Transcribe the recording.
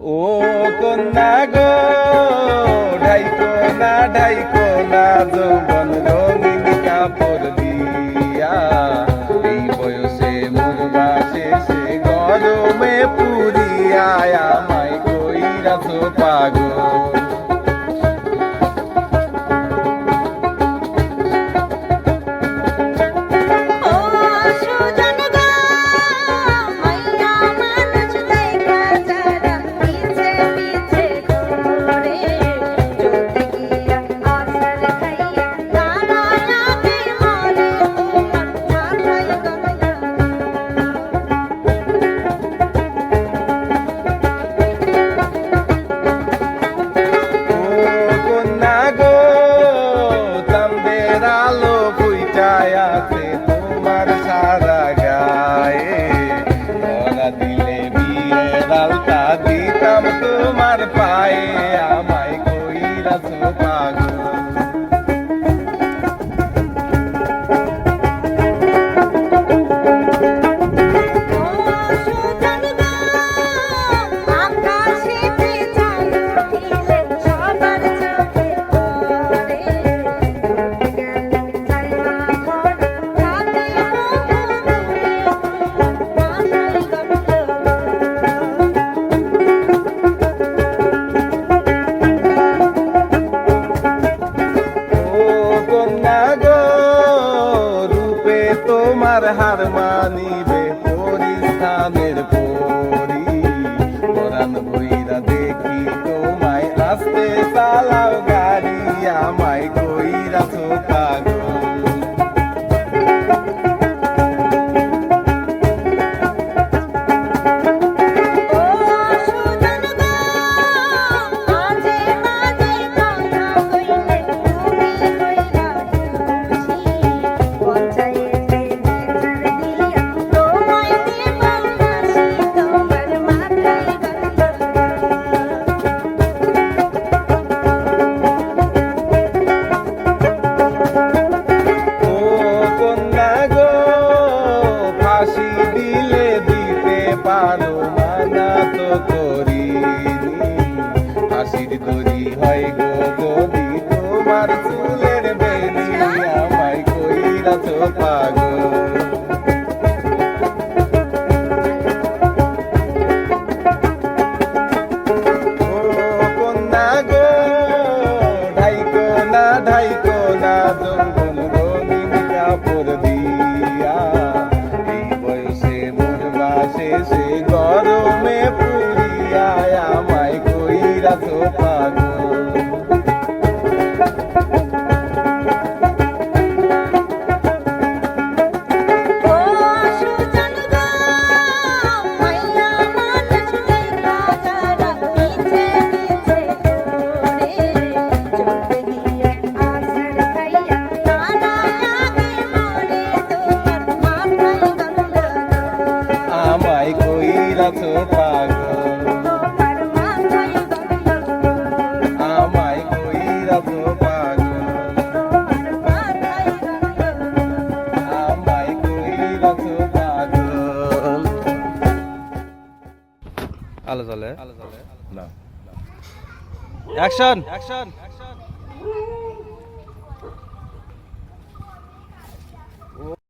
ও কন্যা গো ঢাইকো না ঢাইকো না যৌবন। era lo হার মানিবে পরিস্থানের পরি। পরাণ বইরা দেখি তোমায় আসতে চালাও গাড়ি, আমায় কইরা তো পাগল পারো মানা তো করিনি। হাসির দড়ি হয় গো গদি তোমার চুলের বেনি আমায় কইরা তো পাগল ধাইকো না ধাইকো না তোমার is it? গেছ পাগল। আমায় কইরাছ পাগল। আমায় কইরাছ পাগল। আলো চলে আলো চলে না। Action action action